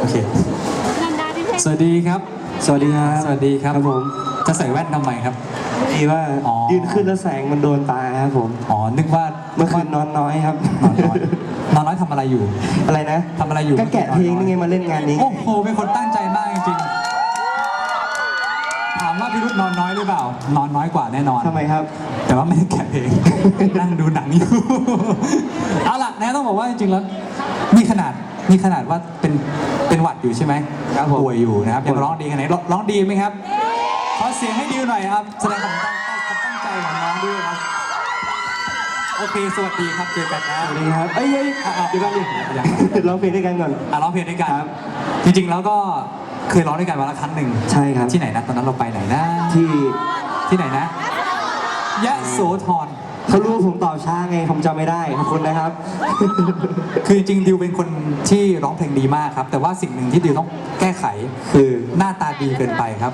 โอเคนันดาที่เพลงสวัสดีครับ สวัสดีครับ สวัสดีครับครับผมจะใส่แว่นทำไมครับ ดีว่าอ๋อ ยืนขึ้นแล้วแสงมันโดนตาครับผมอ๋อนึกว่าเมื่อคืนนอนน้อยครับนอนน้อยนอนน้อยทำอะไรอยู่ อะไรนะทำอะไรอยู่ก็แกะเพลงนี่ไงมาเล่นงานนี้โอ้โหเป็นคนตั้งใจมากจริงๆถามว่าพี่รุธนอนน้อยหรือเปล่า นอนน้อยกว่าแน่นอนทำไมครับ แต่ว่าไม่ได้แกะเพลงนั่งดูหนังอยู่เอาล่ะนะต้องบอกว่าจริงๆแล้วนี่ขนาดนี่ขนาดว่าเป็น เป็นหวัดอยู่ใช่ไหมครับผมป่วยอยู่นะครับยังร้องดีขนาดไหนร้องร้องดีไหมครับขอเสียงให้ดิวหน่อยครับแสดงความตั้งความตั้งใจของน้องด้วยครับโอเคสวัสดีครับเจอกันนะสวัสดีครับเอ้ยเอ้ยอะอะเดี๋ยวก่อนดิยังร้องเพลงด้วยกันก่อน อะร้องเพลงด้วยกันครับ จริง ๆ แล้วก็เคยร้องด้วยกันมาแล้วครั้งหนึ่งใช่ครับ ที่ไหนนะตอนนั้นเราไปไหนนะที่ที่ไหนนะยะโสธร เขารู้ว่าผมตอบช้าไงผมจำไม่ได้ขอบคุณนะครับ คือจริงๆดิวเป็นคนที่ร้องเพลงดีมากครับ แต่ว่าสิ่งหนึ่งที่ดิวต้องแก้ไขคือหน้าตาดีเกินไปครับ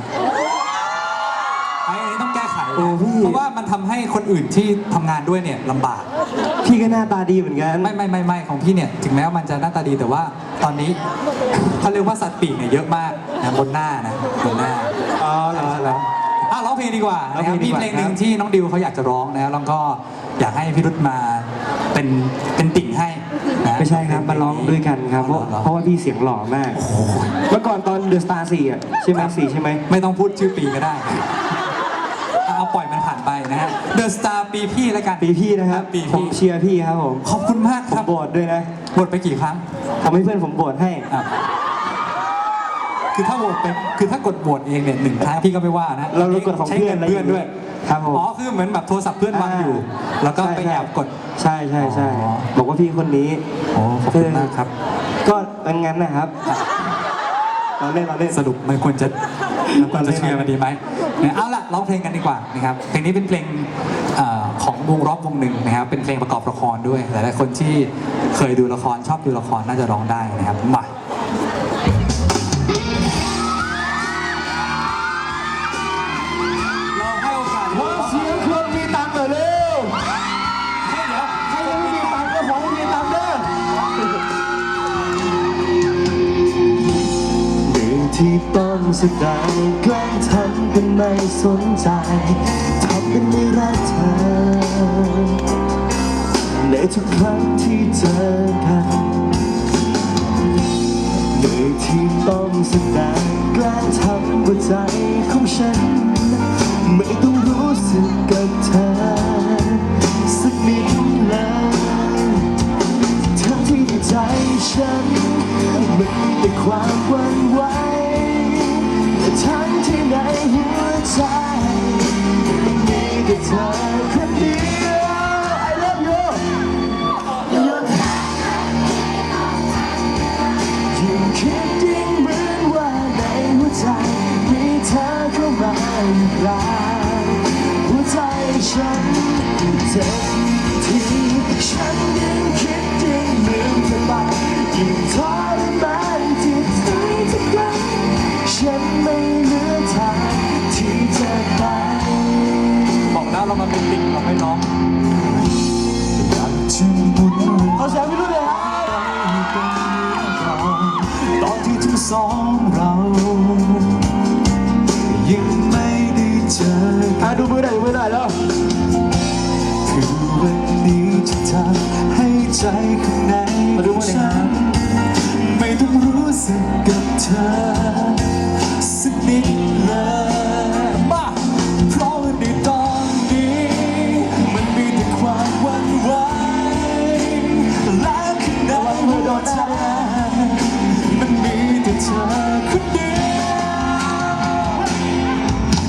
ไอ้อันนี้ต้องแก้ไขโอ้พี่ เพราะว่ามันทำให้คนอื่นที่ทำงานด้วยเนี่ยลำบาก พี่ก็หน้าตาดีเหมือนกันไม่ไม่ไม่ไม่ของพี่เนี่ยถึงแม้ว่ามันจะหน้าตาดีแต่ว่าตอนนี้เขาเรียกว่าสัตว์ปีกเนี่ยเยอะมากนะบนหน้านะบนหน้าอ๋อเหรอเหรออะร้องเพลงดีกว่านะครับร้องเพลงดีมีกว่าเพลงหนึ่งครับ ที่น้องดิวเขาอยากจะร้องนะครับแล้วก็ อยากให้พี่รุธมาเป็นเป็นติ่งให้นะไม่ใช่ครับมาร้องด้วยกันครับเพราะอ๋อหอเพราะว่าพี่เสียงหล่อมาก เมื่อก่อนตอนเดอะสตาร์สี่อะใช่ไหมสี่ใช่ไหมไม่ต้องพูดชื่อปีก็ได้เอาปล่อยมันผ่านไปนะฮะเดอะสตาร์ปีพี่แล้วกันปีพี่นะครับปีผมพี่เชียร์พี่ครับผมขอบคุณมากผครัมบโบสด้วยนะ บทไปกี่ครั้งทำให้เพื่อนผมโบสให้ อะ คือถ้าโหวตไปคือถ้ากดโหวตเองเนี่ยหนึ่งครั้งพี่ก็ไม่ว่านะเราเรากดของใช้เพื่อเงินนเพื่อนด้วยครับผมอ๋อคือเหมือนแบบโทรศัพท์เพื่อนวางอยู่ แล้วก็ไปแอบกดใช่ใช่ใช่อ๋อบอกว่าพี่คนนี้โอ้ขอบคุณมากครับ ก็เป็นงั้นนะครับเราเล่นเราเล่นสรุปมันควรจะมันควรจะเชื่อมันดีไหมเนี่ยเอาล่ะร้องเพลงกันดีกว่านะครับเพลงนี้เป็นเพลงเอ่อของวงร็อกวงหนึ่งนะครับเป็นเพลงประกอบละครด้วยหลายๆคนที่เคยดูละครชอบดูละครน่าจะร้องได้นะครับมาเรา ที่ต้องแสดงแกล้งทำเป็นไม่สนใจทำเป็นไม่รักเธอ ในทุกครั้งที่เจอกันเหนื่อยที่ต้องแสดงแกล้งทำว่าใจของฉัน ไม่ต้องรู้สึกกับ ธอคนเดียว I love you ยิ่งคิดยิ่งเหมือนว่าในหัวใจ มีเธอเข้ามาอยู่กลางหัวใจฉันเจ็บที่ฉันยิ่งคิดยิ่งลืมเธอไปยิ่งทร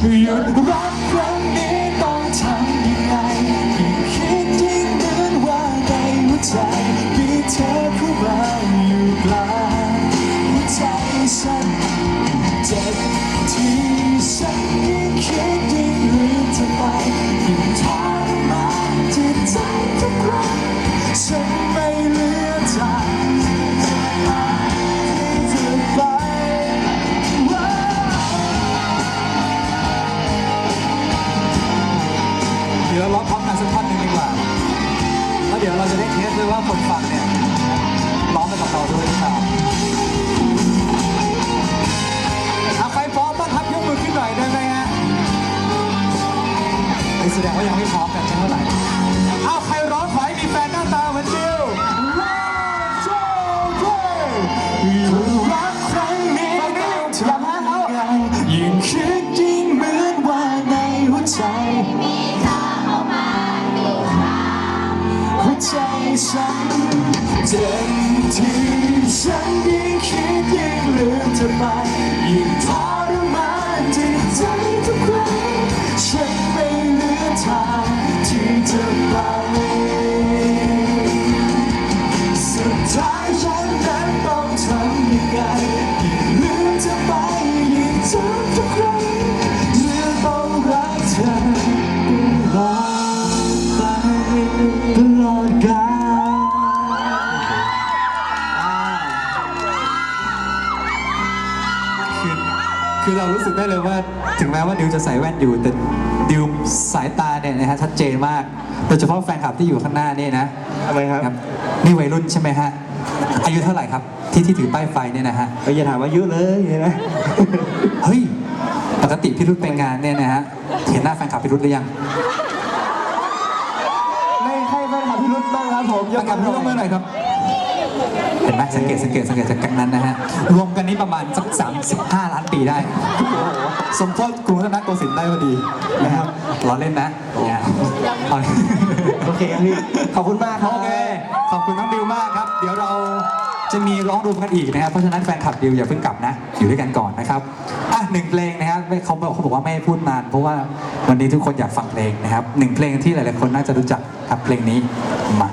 หยุด ใจฉันเจ็บที่ฉันยิ่งคิดยิ่งลืมเธอไปยิ่งทรมานจิตใจทุกครั้งฉันไม่เหลือทางที่จะไป เรารู้สึกได้เลยว่าถึงแม้ว่าดิวจะใส่แว่นอยู่แต่ดิวสายตาเนี่ยนะฮะชัดเจนมากโดยเฉพาะแฟนคลับที่อยู่ข้างหน้านี่นะทำไมครับครับนี่วัยรุ่นใช่ไหมฮะอายุเท่าไหร่ครับ ที่ที่ถือป้ายไฟเนี่ยนะฮะก็อย่าถามอายุเลยเห็นไหมเฮ้ยปกติพี่รุธไปงานเนี่ยนะฮะเห็นหน้าแฟนคลับพี่รุธหรือยังไม่ใช่แฟนคลับพี่รุธบ้างครับผมแฟนคลับพี่รุธยกมือหน่อยครับ เห็นไหมสังเกตสังเกตสังเกตจากกันนั้นนะฮะ รวมกันนี้ประมาณสัก 35 ล้านปีได้ สมโพธิกรุงรัตนโกสินทร์ได้พอดีนะครับล้อเล่นนะเนี่ยเอาโอเคครับพี่ ขอบคุณมากครับ โอเค ขอบคุณน้องดิวมากครับ เดี๋ยวเราจะมีร้องรวมกันอีกนะครับ เพราะฉะนั้นแฟนคลับดิวอย่าเพิ่งกลับนะ อยู่ด้วยกันก่อนนะครับ อะหนึ่งเพลงนะครับไม่เขาบอกเขาบอกว่าไม่ให้พูดนาน เพราะว่าวันนี้ทุกคนอยากฟังเพลงนะครับหนึ่งเพลงที่หลายๆคนน่าจะรู้จักครับเพลงนี้มา